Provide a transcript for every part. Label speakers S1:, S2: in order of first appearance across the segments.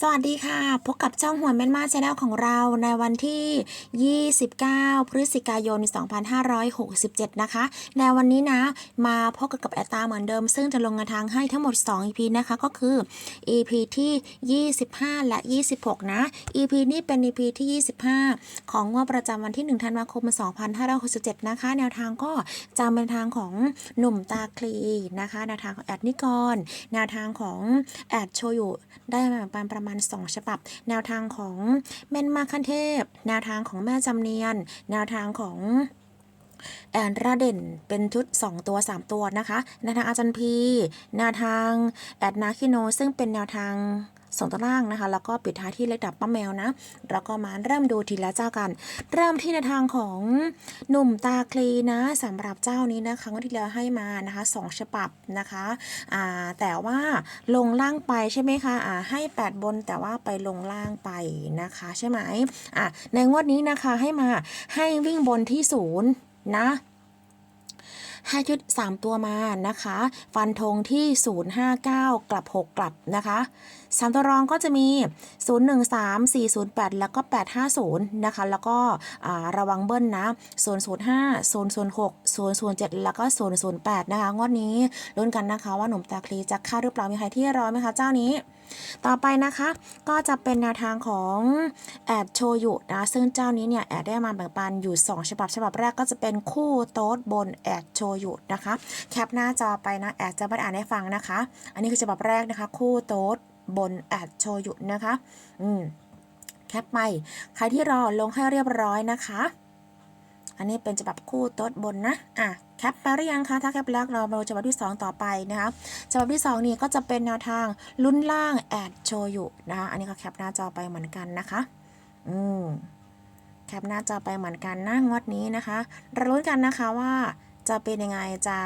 S1: สวัสดีค่ะ พบกับช่องหัวแม่นมาชาแนลของเราในวันที่ 29 พฤศจิกายน 2567 นะคะ ในวันนี้นะ มาพบกับแอตตาเหมือนเดิม ซึ่งจะลงกระทางให้ทั้งหมด 2 EP นะคะ ก็คือ EP ที่ 25 และ 26 นะ EP นี้เป็น EP ที่ 25 ของงวดประจำวันที่ 1 ธันวาคม 2567 นะคะ แนวทางก็จะเป็นทางของหนุ่มตาคลีนะคะ แนวทางของแอดนิกร แนวทางของแอดโชยุได้มาประมาณ 2 ฉบับ แนวทางของแม่นมาคันเทพ แนวทางของแม่จำเนียน แนวทางของแอนราเด่นเป็นชุด 2 ตัว 3 ตัวนะคะแนวทางอาจารย์พีแนวทางแอดนาคิโน ซึ่งเป็นแนวทาง สองตัวล่างนะคะ แล้วก็ปิดท้ายที่เลขดับป้าแมวนะ แล้วก็มาเริ่มดูทีละเจ้ากัน เริ่มที่ในทางของหนุ่มตาคลีนะสำหรับเจ้านี้นะคะงวดที่แล้วให้มานะคะสองฉบับนะคะอ่าแต่ว่าลงล่างไปใช่ไหมคะอ่าให้ 8 บนแต่ว่าไปลงล่างไปนะคะใช่ไหมอะในงวดนี้นะคะให้มาให้วิ่งบนที่ศูนย์นะ ให้ชุด3 ตัวมานะคะ ฟันธงที่ 059 กลับ 6 กลับนะคะสามตัวรองก็จะมี 013 408 แล้วก็ 850 นะคะ แล้วก็ระวังเบิ้ลนะ005 006 007 แล้วก็ 008 นะคะ งวดนี้ลุ้นกันนะคะว่าหนุ่มตาคลีจะเข้าหรือเปล่า มีใครที่รอไหมคะเจ้านี้ ต่อไปนะคะก็จะเป็นแนวทางของแอดโชยุนะ ซึ่งเจ้านี้เนี่ยแอดได้มาแบ่งปันอยู่ 2 ฉบับฉบับแรกก็จะเป็นคู่โต๊ดบนแอดโชหยุดนะคะ แคปหน้าจอไปนะ แอดจะม่ได้อ่านให้ฟังนะคะ อันนี้คือฉบับแรกนะคะ คู่โต๊ดบนแอดโชยุนะคะ อืม แคปไป ใครที่รอลงให้เรียบร้อยนะคะ อันนี้เป็นฉบับคู่โต๊ดบนนะ อะแคปไปหรือยังคะ ถ้าแคปแล้วเรามาดูฉบับที่ 2 ต่อไปนะคะฉบับที่ 2 นี่ก็จะเป็นแนวทางลุ้นล่างแอดโชยุนะคะอันนี้ก็แคปหน้าจอไปเหมือนกันนะคะ อืมแคปหน้าจอไปเหมือนกันนะงวดนี้นะคะเราลุ้นกันนะคะว่า จะเป็นยังไงจะ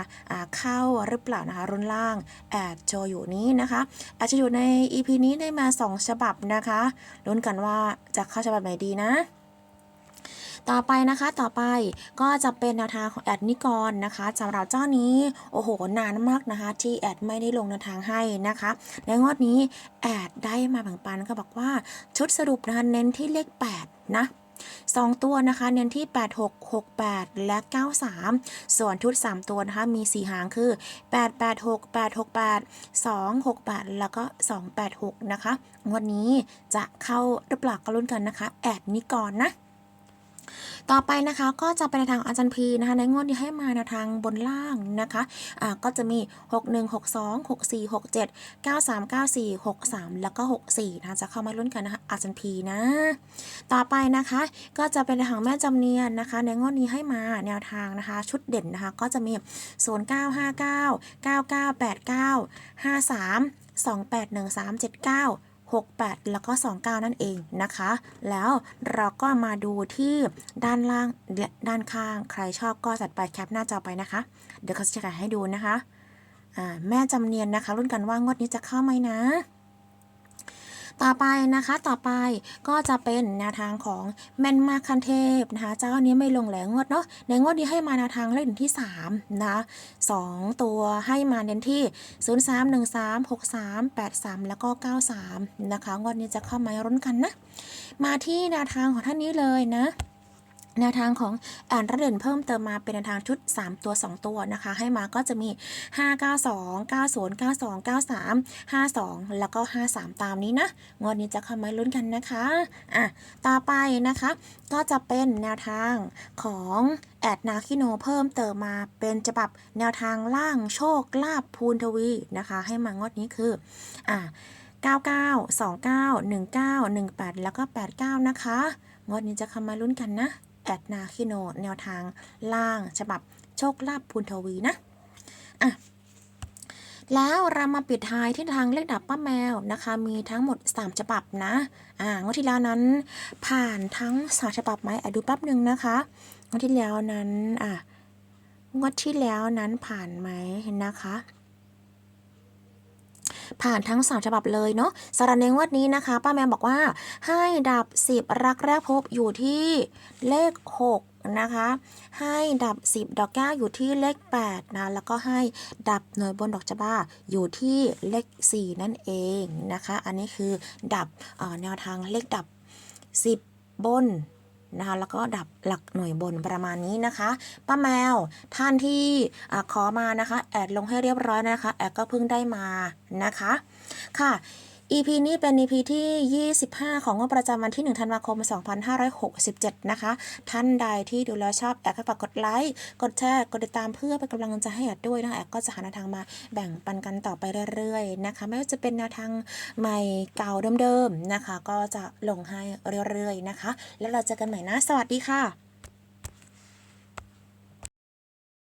S1: เข้าหรือเปล่านะคะรุ่นล่างแอดโชยุนี้นะคะ อาจจะอยู่ใน EP นี้ได้มา 2 ฉบับนะคะลุ้นกันว่าจะเข้าฉบับไหนดีนะต่อไปนะคะต่อไปก็จะเป็นแนวทางของแอดนิกรนะคะสำหรับเจ้านี้โอ้โหนานมากนะคะ ที่แอดไม่ได้ลงแนวทางให้นะคะ ในงวดนี้แอดได้มาแบ่งปันก็บอกว่าชุดสรุปนะคะเน้นที่เลข 8 นะ 2 ตัวนะคะ เน้นที่ 8 6 6 8 และ 93 ส่วนชุด 3 ตัวนะคะ มี 4 หางคือ 8 8 6 8 6 8 2 6 8 แล้วก็ 2 8 6 นะคะ วันนี้จะเข้าหรือเปล่าก็ลุ้นกันนะคะ แอดนี้ก่อนนะ ต่อไปนะคะก็จะเป็นในทางอาจารย์พีนะคะในงวดนี้ให้มาในทางบนล่างนะคะอ่าก็จะมี 6 1 6 2 6 4 6 7 9 3 9 4 6 3 แล้วก็ 6 4นะคะจะเข้ามาลุ้นกันนะคะอาจารย์พีนะ ต่อไปนะคะก็จะเป็นในทางแม่จำเนียนนะคะ ในงวดนี้ให้มาแนวทางนะคะ ชุดเด่นนะคะก็จะมี 0 9 5 9 9 9 8 9 5 3 2 8 1 3 7 9 68 แล้วก็ 29 นั่นเองนะคะ แล้วเราก็มาดูที่ด้านล่างด้านข้างใครชอบก็จัดไปแคปหน้าจอไปนะคะ เดี๋ยวเขาจะขายให้ดูนะคะแม่จำเนียนนะคะรุ่นกันว่างวดนี้จะเข้าไหมนะ ต่อไปนะคะต่อไปก็จะเป็นแนวทางของแมนมาคันเทพนะคะเจ้านี้ไม่ลงแหลงงวดเนาะในงวดนี้ให้มาแนวทางเล่นที่3นะคะสองตัวให้มาเน้นที่ 0 3 1 3 6 3 8 3 แล้วก็ 93 นะคะงวดนี้จะเข้ามารุ้นกันนะ มาที่แนวทางของท่านนี้เลยนะ แนวทางของแอนระเด่นเพิ่มเติมมาเป็นแนวทางชุด 3 ตัว 2 ตัวนะคะ ให้มาก็จะมี 592 90 92 93 52 แล้วก็ 53 ตามนี้นะ งวดนี้จะเข้ามาลุ้นกันนะคะอะต่อไปนะคะ ก็จะเป็นแนวทางของแอดนาคิโนเพิ่มเติมมาเป็นฉบับแนวทางล่างโชคลาภภูนทวีนะคะ ให้มางวดนี้คืออะ99 29 19 18 แล้วก็ 89 นะคะงวดนี้จะเข้ามาลุ้นกันนะ แอดนาคิโน แนวทางล่างฉบับโชคลาภพูนทวีนะอะแล้วเรามาปิดท้ายที่ทางเลขดับป้าแมวนะคะ มีทั้งหมด 3 ฉบับนะอ่างวดที่แล้วนั้นผ่านทั้งสามฉบับไหมอะดูแป๊บหนึ่งนะคะงวดที่แล้วนั้นอะงวดที่แล้วนั้นผ่านไหมนะคะ ผ่านทั้ง 3 ฉบับเลยเนาะสารเนงวดนี้นะคะ ป้าแมวบอกว่าให้ดับ 10 รักแรกพบอยู่ที่เลข 6นะคะ ให้ดับ 10 ดอกแก้วอยู่ที่เลข8นะแล้วก็ให้ดับหน่วยบนดอกจบ้าอยู่ที่เลข 4 นั่นเองนะคะ อันนี้คือดับแนวทางเลขดับ 10 บน นะคะแล้วก็ดับหลักหน่วยบนประมาณนี้นะคะป้าแมวท่านที่อขอมานะคะ แอดลงให้เรียบร้อยนะคะ แอดก็เพิ่งได้มานะคะ ค่ะ EP นี้เป็น EP ที่ 25 ของงบประจำวันที่ 1 ธันวาคม 2567 นะคะ ท่านใดที่ดูแล้วชอบแอดก็ฝากกดไลค์ กดแชร์ กดติดตามเพื่อเป็นกำลังใจให้แอดด้วยนะคะแอดก็จะหาแนวทางมาแบ่งปันกันต่อไปเรื่อยๆ นะคะ ไม่ว่าจะเป็นแนวทางใหม่เก่าเดิมๆ นะคะ ก็จะลงให้เรื่อยๆ นะคะ แล้วเราเจอกันใหม่นะ สวัสดีค่ะ